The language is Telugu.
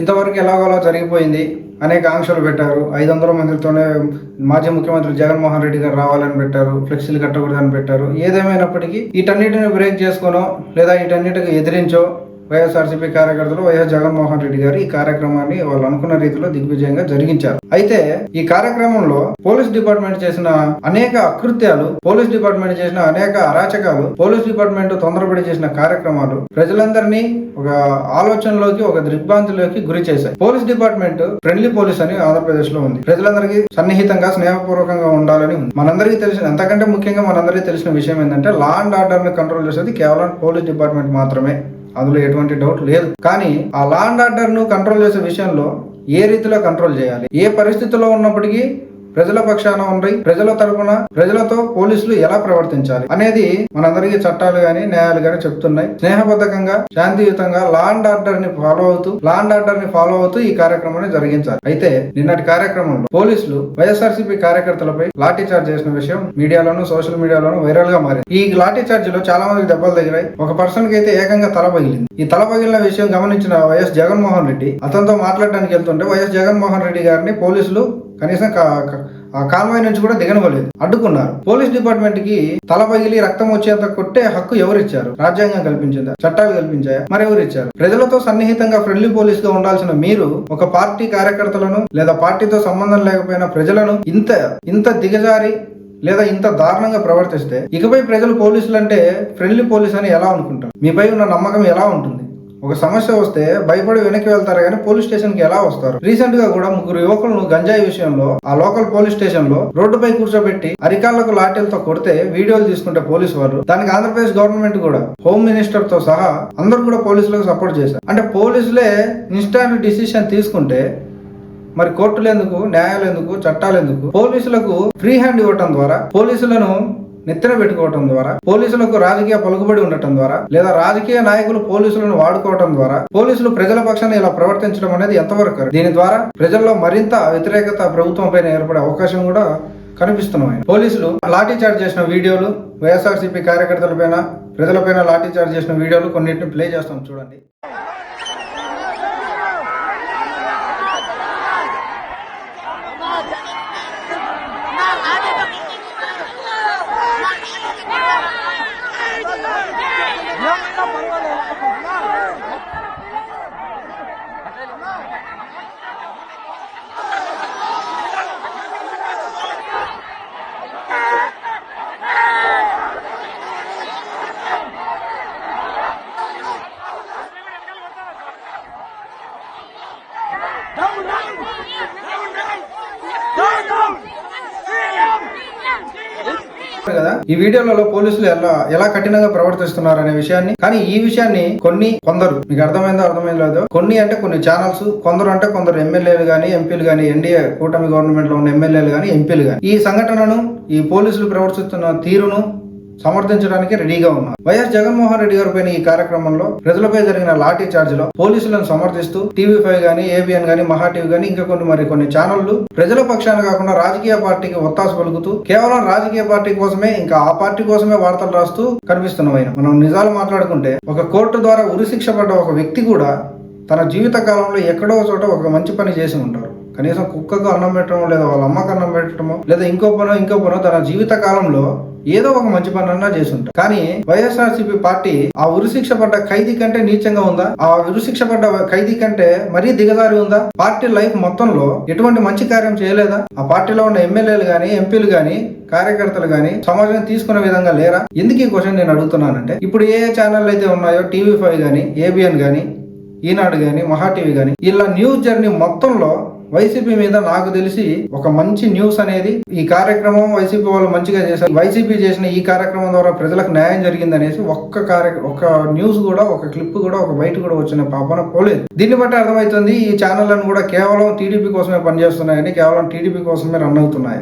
ఇంతవరకు ఎలాగోలా జరిగిపోయింది అనేక ఆంక్షలు పెట్టారు. ఐదు వందల మందితోనే మాజీ ముఖ్యమంత్రి జగన్మోహన్ రెడ్డి గారు రావాలని పెట్టారు. ఫ్లెక్సీలు కట్టకూడదని పెట్టారు. ఏదేమైనప్పటికీ వీటన్నిటిని బ్రేక్ చేసుకోనో లేదా వీటన్నిటికి ఎదిరించో వైఎస్ఆర్సీపీ కార్యకర్తలు వైఎస్ జగన్మోహన్ రెడ్డి గారు ఈ కార్యక్రమాన్ని వాళ్ళు అనుకున్న రీతిలో దిగ్విజయంగా జరిగించారు. అయితే ఈ కార్యక్రమంలో పోలీస్ డిపార్ట్మెంట్ చేసిన అనేక అకృత్యాలు పోలీస్ డిపార్ట్మెంట్ చేసిన అనేక అరాచకాలు పోలీస్ డిపార్ట్మెంట్ తొందరపడి చేసిన కార్యక్రమాలు ప్రజలందరినీ ఒక ఆలోచనలోకి ఒక దిగ్భ్రాంతిలోకి గురి చేశాయి. పోలీస్ డిపార్ట్మెంట్ ఫ్రెండ్లీ పోలీస్ అని ఆంధ్రప్రదేశ్లో ఉంది. ప్రజలందరికీ సన్నిహితంగా స్నేహపూర్వకంగా ఉండాలని ఉంది. మనందరికీ తెలిసిన ఎంతకంటే ముఖ్యంగా మనందరికీ తెలిసిన విషయం ఏంటంటే లా అండ్ ఆర్డర్ని కంట్రోల్ చేసేది కేవలం పోలీస్ డిపార్ట్మెంట్ మాత్రమే. అందులో ఎటువంటి డౌట్ లేదు. కానీ ఆ లా అండ్ ఆర్డర్ను కంట్రోల్ చేసే విషయంలో ఏ రీతిలో కంట్రోల్ చేయాలి? ఏ పరిస్థితిలో ఉన్నప్పటికీ ప్రజల పక్షాన ఉండి ప్రజల తరపున ప్రజలతో పోలీసులు ఎలా ప్రవర్తించాలి అనేది మనందరికీ చట్టాలు గాని న్యాయాలు గాని చెప్తున్నాయి. స్నేహబద్ధకంగా శాంతియుతంగా లా అండ్ ఆర్డర్ని ఫాలో అవుతూ లా అండ్ ఆర్డర్ని ఫాలో అవుతూ ఈ కార్యక్రమాన్ని జరిగించాలి. అయితే నిన్నటి కార్యక్రమంలో పోలీసులు వైఎస్ఆర్సీపీ కార్యకర్తలపై లాఠీ చార్జ్ చేసిన విషయం మీడియాలోను సోషల్ మీడియాలోను వైరల్గా మారింది. ఈ లాఠీ చార్జ్లో చాలా మందికి దెబ్బలు తగిలాయి. ఒక పర్సన్కి అయితే ఏకంగా తల పగిలింది. ఈ తల పగిలిన విషయం గమనించిన వైఎస్ జగన్మోహన్ రెడ్డి అతనితో మాట్లాడడానికి వెళ్తుంటే వైఎస్ జగన్మోహన్ రెడ్డి గారిని పోలీసులు కనీసం ఆ కాన్వాయ్ నుంచి కూడా దిగనవలేదు అడ్డుకున్నారు. పోలీస్ డిపార్ట్మెంట్కి తల పగిలి రక్తం వచ్చేంత కొట్టే హక్కు ఎవరిచ్చారు? రాజ్యాంగం కల్పించిందా? చట్టాలు కల్పించాయా? మరి ఎవరిచ్చారు? ప్రజలతో సన్నిహితంగా ఫ్రెండ్లీ పోలీస్గా ఉండాల్సిన మీరు ఒక పార్టీ కార్యకర్తలను లేదా పార్టీతో సంబంధం లేకపోయినా ప్రజలను ఇంత ఇంత దిగజారి లేదా ఇంత దారుణంగా ప్రవర్తిస్తే ఇకపై ప్రజలు పోలీసులు అంటే ఫ్రెండ్లీ పోలీస్ అని ఎలా అనుకుంటారు? మీపై ఉన్న నమ్మకం ఎలా ఉంటుంది? ఒక సమస్య వస్తే భయపడి వెనక్కి వెళ్తారు కానీ పోలీస్ స్టేషన్కి ఎలా వస్తారు? రీసెంట్గా కూడా ముగ్గురు యువకులను గంజాయి విషయంలో ఆ లోకల్ పోలీస్ స్టేషన్లో రోడ్డుపై కూర్చోబెట్టి అరికాళ్ళకు లాఠీలతో కొడితే వీడియోలు తీసుకుంటే పోలీసు వారు దానికి ఆంధ్రప్రదేశ్ గవర్నమెంట్ కూడా హోమ్ మినిస్టర్తో సహా అందరూ కూడా పోలీసులకు సపోర్ట్ చేశారు. అంటే పోలీసులే ఇన్స్టాంట్ డిసిషన్ తీసుకుంటే మరి కోర్టులు ఎందుకు న్యాయాలు ఎందుకు చట్టాలు ఎందుకు? పోలీసులకు ఫ్రీ హ్యాండ్ ఇవ్వటం ద్వారా పోలీసులను నెత్తిన పెట్టుకోవటం ద్వారా పోలీసులకు రాజకీయ పలుకుబడి ఉండటం ద్వారా లేదా రాజకీయ నాయకులు పోలీసులను వాడుకోవటం ద్వారా పోలీసులు ప్రజల పక్షాన్ని ఇలా ప్రవర్తించడం అనేది ఎంతవరకు దీని ద్వారా ప్రజల్లో మరింత వ్యతిరేకత ప్రభుత్వం పైన ఏర్పడే అవకాశం కూడా కనిపిస్తున్నాయి. పోలీసులు లాఠీ చార్జ్ చేసిన వీడియోలు వైఎస్ఆర్సీపీ కార్యకర్తలపైన ప్రజలపైన లాఠీ చార్జ్ చేసిన వీడియోలు కొన్నింటిని ప్లే చేస్తాం చూడండి. 執揾我哋阿紅啦。Vamos, vamos! కదా ఈ వీడియోలలో పోలీసులు ఎలా ఎలా కఠినంగా ప్రవర్తిస్తున్నారు అనే విషయాన్ని. కానీ ఈ విషయాన్ని కొన్ని కొందరు మీకు అర్థమైందో అర్థమైందో లేదో కొన్ని అంటే కొన్ని ఛానల్స్ కొందరు అంటే కొందరు ఎమ్మెల్యేలు కానీ ఎంపీలు గానీ ఎన్డీఏ కూటమి గవర్నమెంట్లో ఉన్న ఎమ్మెల్యేలు కానీ ఎంపీలు కానీ ఈ సంఘటనను ఈ పోలీసులు ప్రవర్తిస్తున్న తీరును సమర్థించడానికి రెడీగా ఉన్నారు. వైఎస్ జగన్మోహన్ రెడ్డి గారి పైన ఈ కార్యక్రమంలో ప్రజలపై జరిగిన లాఠీ చార్జ్లో పోలీసులను సమర్థిస్తూ టీవీ ఫైవ్ గానీ ఏబిఎన్ గానీ మహా టీవీ గానీ ఇంకా కొన్ని మరి కొన్ని ఛానళ్ళు ప్రజల పక్షాన కాకుండా రాజకీయ పార్టీకి ఒత్తాసు పలుకుతూ కేవలం రాజకీయ పార్టీ కోసమే ఇంకా ఆ పార్టీ కోసమే వార్తలు రాస్తూ కనిపిస్తున్నాం మనం నిజాలు మాట్లాడుకుంటే ఒక కోర్టు ద్వారా ఉరిశిక్ష పడ్డ ఒక వ్యక్తి కూడా తన జీవిత కాలంలో ఎక్కడో చోట ఒక మంచి పని చేసి ఉంటారు. కనీసం కుక్కకు అన్నం పెట్టడమో లేదా వాళ్ళ అమ్మకు అన్నం పెట్టడమో లేదా ఇంకో పనో ఇంకో పనో తన జీవిత కాలంలో ఏదో ఒక మంచి పని అన్నా చేసి ఉంటారు కానీ వైఎస్ఆర్సీపీ పార్టీ ఆ ఉరిశిక్ష పడ్డ ఖైదీ కంటే నీచంగా ఉందా? ఆ ఉరిశిక్ష పడ్డ ఖైదీ కంటే మరీ దిగజారి ఉందా? పార్టీ లైఫ్ మొత్తంలో ఎటువంటి మంచి కార్యం చేయలేదా? ఆ పార్టీలో ఉన్న ఎమ్మెల్యేలు గాని ఎంపీలు గాని కార్యకర్తలు గాని సమాజం తీసుకునే విధంగా లేరా? ఎందుకు ఈ క్వశ్చన్ నేను అడుగుతున్నానంటే ఇప్పుడు ఏ ఛానల్ అయితే ఉన్నాయో టీవీ ఫైవ్ గానీ ఏబిఎన్ గానీ ఈనాడు గాని మహా టీవీ గాని ఇలా న్యూస్ జర్నీ మొత్తంలో వైసీపీ మీద నాకు తెలిసి ఒక మంచి న్యూస్ అనేది ఈ కార్యక్రమం వైసీపీ వాళ్ళు మంచిగా చేశారు. వైసీపీ చేసిన ఈ కార్యక్రమం ద్వారా ప్రజలకు న్యాయం జరిగింది అనేసి ఒక్క కార్య ఒక న్యూస్ కూడా ఒక క్లిప్ కూడా ఒక బయట కూడా వచ్చిన పాపన పోలేదు. దీన్ని బట్టి అర్థమవుతుంది ఈ ఛానళ్ళను కూడా కేవలం టీడీపీ కోసమే పనిచేస్తున్నాయని కేవలం టీడీపీ కోసమే రన్ అవుతున్నాయి